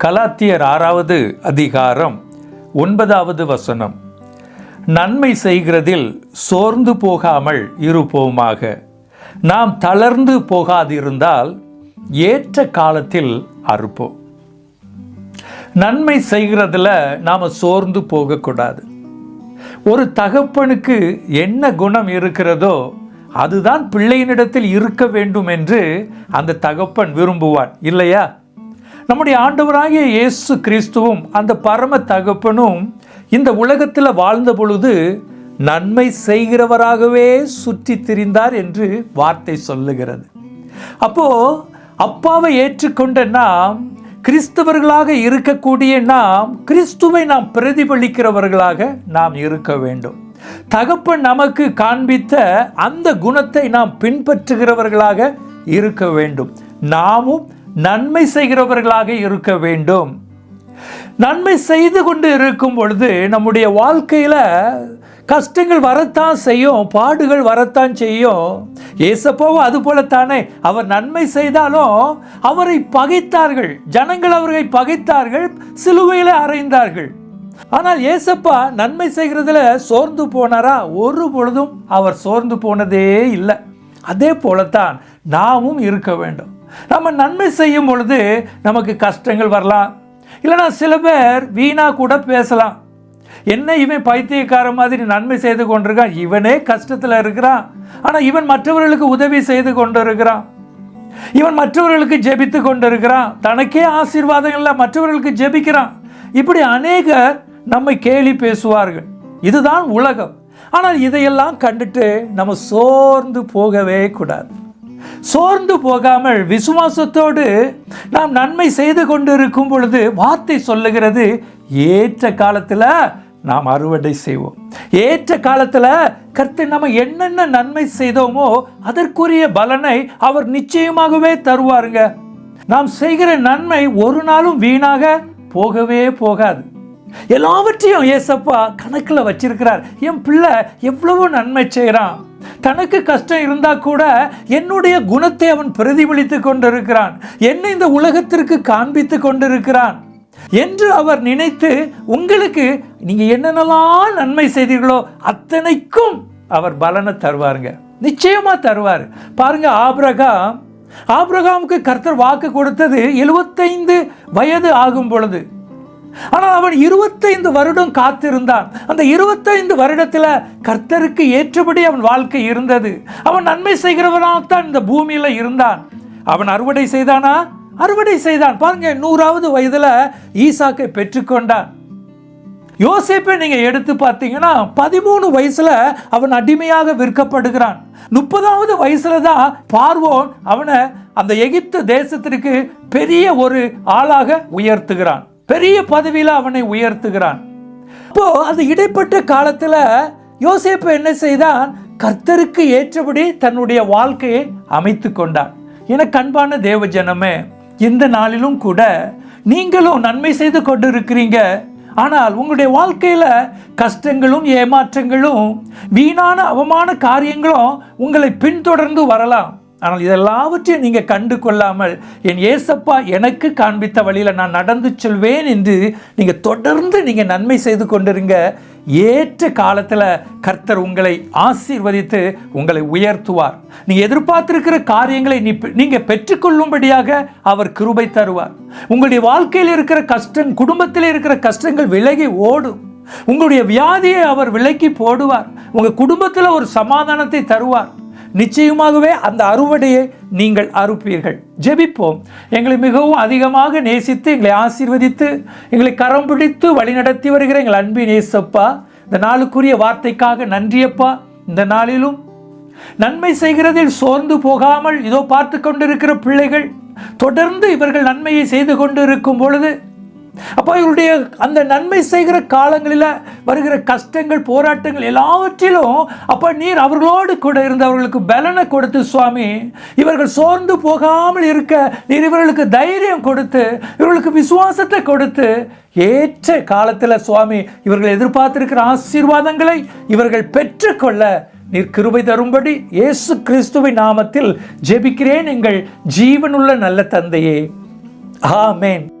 கலாத்தியர் ஆறாவது அதிகாரம் ஒன்பதாவது வசனம். நன்மை செய்கிறதில் சோர்ந்து போகாமல் இருப்போமாக. நாம் தளர்ந்து போகாதிருந்தால் ஏற்ற காலத்தில் அறுப்போம். நன்மை செய்கிறதுல நாம் சோர்ந்து போகக்கூடாது. ஒரு தகப்பனுக்கு என்ன குணம் இருக்கிறதோ அதுதான் பிள்ளையினிடத்தில் இருக்க வேண்டும் என்று அந்த தகப்பன் விரும்புவான் இல்லையா? நம்முடைய ஆண்டவராகிய இயேசு கிறிஸ்துவும் அந்த பரம தகப்பனும் இந்த உலகத்தில் வாழ்ந்த பொழுது நன்மை செய்கிறவராகவே சுற்றி திரிந்தார் என்று வார்த்தை சொல்லுகிறது. அப்போ அப்பாவை ஏற்றுக்கொண்ட நாம் கிறிஸ்தவர்களாக இருக்கக்கூடிய நாம் கிறிஸ்துவை நாம் பிரதிபலிக்கிறவர்களாக நாம் இருக்க வேண்டும். தகப்பன் நமக்கு காண்பித்த அந்த குணத்தை நாம் பின்பற்றுகிறவர்களாக இருக்க வேண்டும். நாமும் நன்மை செய்கிறவர்களாக இருக்க வேண்டும். நன்மை செய்து கொண்டு இருக்கும் பொழுது நம்முடைய வாழ்க்கையில் கஷ்டங்கள் வரத்தான் செய்யும் பாடுகள் வரத்தான் செய்யும். ஏசப்பாவும் அது போலத்தானே. அவர் நன்மை செய்தாலும் அவரை பகைத்தார்கள். ஜனங்கள் அவரை பகைத்தார்கள் சிலுவையில் அறைந்தார்கள். ஆனால் ஏசப்பா நன்மை செய்கிறதுல சோர்ந்து போனாரா? ஒரு பொழுதும் அவர் சோர்ந்து போனதே இல்லை. அதே போலத்தான் நாமும் இருக்க வேண்டும். நம்ம நன்மை செய்யும் பொழுது நமக்கு கஷ்டங்கள் வரலாம். இல்லைனா சில பேர் வீணாக கூட பேசலாம். என்ன இவன் பைத்தியக்கார மாதிரி நன்மை செய்து கொண்டிருக்கான்? இவனே கஷ்டத்தில் இருக்கிறான். ஆனால் இவன் மற்றவர்களுக்கு உதவி செய்து கொண்டு இருக்கிறான் இவன் மற்றவர்களுக்கு ஜெபித்து கொண்டு இருக்கிறான் தனக்கே ஆசீர்வாதங்கள்ல மற்றவர்களுக்கு ஜெபிக்கிறான். இப்படி அநேகர் நம்மை கேலி பேசுவார்கள். இதுதான் உலகம். ஆனால் இதையெல்லாம் கண்டுட்டு நம்ம சோர்ந்து போகவே கூடாது. சோர்ந்து போகாமல் விசுவாசத்தோடு நாம் நன்மை செய்து கொண்டு இருக்கும் பொழுது வார்த்தை சொல்லுகிறது ஏற்ற காலத்தில் நாம் அறுவடை செய்வோம். ஏற்ற காலத்தில் கர்த்தர் நம்ம என்னென்ன நன்மை செய்தோமோ அதற்குரிய பலனை அவர் நிச்சயமாகவே தருவாருங்க. நாம் செய்கிற நன்மை ஒரு நாளும் வீணாக போகவே போகாது. எல்லாவற்றையும் ஏசப்பா கணக்கில் வச்சிருக்கிறார். என் பிள்ளை எவ்வளவு நன்மை செய்கிறான் தனக்கு கஷ்டம் இருந்தால் கூட என்னுடைய குணத்தை அவன் பிரதிபலித்து கொண்டிருக்கிறான். என்னை இந்த உலகத்திற்கு காண்பித்து கொண்டிருக்கிறான். என்று அவர் நினைத்து உங்களுக்கு நீங்க என்னென்னலாம் நன்மை செய்தீர்களோ அத்தனைக்கும் அவர் பலனை தருவாருங்க. நிச்சயமா தருவார். பாருங்க ஆபிரகாம். ஆபிரகாமுக்கு கர்த்தர் வாக்கு கொடுத்தது எழுபத்தைந்து வயது ஆகும் பொழுது. ஆனால் அவன் இருபத்தைந்து வருடம் காத்திருந்தான். அந்த இருபத்தைந்து வருடத்தில் கர்த்தருக்கு ஏற்றபடி அவன் வாழ்க்கை இருந்தது. அவன் நன்மை செய்கிறவனாகத்தான் இந்த பூமியில் இருந்தான். அவன் அறுவடை செய்தானா? அறுவடை செய்தான். பாருங்க நூறாவது வயதில் ஈசாக்கை பெற்றுக்கொண்டான். யோசேப்பை நீங்க எடுத்து பார்த்தீங்கன்னா பதிமூணு வயசுல அவன் அடிமையாக விற்கப்படுகிறான். முப்பதாவது வயசில் தான் பார்வோன் அவனை அந்த எகிப்து தேசத்திற்கு பெரிய ஒரு ஆளாக உயர்த்துகிறான். பெரிய பதவியில் அவனை உயர்த்துகிறான். அப்போ அது இடைப்பட்ட காலத்தில் யோசேப்பு என்ன செய்தான்? கர்த்தருக்கு ஏற்றபடி தன்னுடைய வாழ்க்கையை அமைத்து கொண்டான். எனக்கு அன்பான தேவ ஜனமே இந்த நாளிலும் கூட நீங்களும் நன்மை செய்து கொண்டு இருக்கிறீங்க ஆனால் உங்களுடைய வாழ்க்கையில் கஷ்டங்களும் ஏமாற்றங்களும் வீணான அவமான காரியங்களும் உங்களை பின்தொடர்ந்து வரலாம். ஆனால் இதெல்லாவற்றையும் நீங்கள் கண்டு கொள்ளாமல் என் ஏசப்பா எனக்கு காண்பித்த வழியில் நான் நடந்து செல்வேன் என்று நீங்கள் தொடர்ந்து நீங்கள் நன்மை செய்து கொண்டிருங்க. ஏற்ற காலத்தில் கர்த்தர் உங்களை ஆசீர்வதித்து உங்களை உயர்த்துவார். நீங்கள் எதிர்பார்த்திருக்கிற காரியங்களை நீ நீங்கள் பெற்றுக்கொள்ளும்படியாக அவர் கிருபை தருவார். உங்களுடைய வாழ்க்கையில் இருக்கிற கஷ்டம் குடும்பத்தில் இருக்கிற கஷ்டங்கள் விலகி ஓடும். உங்களுடைய வியாதியை அவர் விலக்கி போடுவார். உங்கள் குடும்பத்தில் ஒரு சமாதானத்தை தருவார். நிச்சயமாகவே அந்த அறுவடையை நீங்கள் அறுப்பீர்கள். ஜெபிப்போம். எங்களை மிகவும் அதிகமாக நேசித்து எங்களை ஆசீர்வதித்து எங்களை கரம் பிடித்து வழிநடத்தி வருகிற எங்கள் அன்பின் நேசப்பா இந்த நாளுக்குரிய வார்த்தைக்காக நன்றியப்பா. இந்த நாளிலும் நன்மை செய்கிறதில் சோர்ந்து போகாமல் இதோ பார்த்து கொண்டிருக்கிற பிள்ளைகள் தொடர்ந்து இவர்கள் நன்மையை செய்து கொண்டு இருக்கும் பொழுது அப்போ இவருடைய அந்த நன்மை செய்கிற காலங்களில் வருகிற கஷ்டங்கள் போராட்டங்கள் எல்லாவற்றிலும் அப்போ நீர் அவர்களோடு கூட இருந்தவர்களுக்கு பலனை கொடுத்து சுவாமி இவர்கள் சோர்ந்து போகாமல் இருக்க நீர் இவர்களுக்கு தைரியம் கொடுத்து இவர்களுக்கு விசுவாசத்தை கொடுத்து ஏற்ற காலத்தில் சுவாமி இவர்கள் எதிர்பார்த்திருக்கிற ஆசீர்வாதங்களை இவர்கள் பெற்றுக்கொள்ள நீர் கிருபை தரும்படி இயேசு கிறிஸ்துவின் நாமத்தில் ஜெபிக்கிறேன் எங்கள் ஜீவனுள்ள நல்ல தந்தையே. ஆமேன்.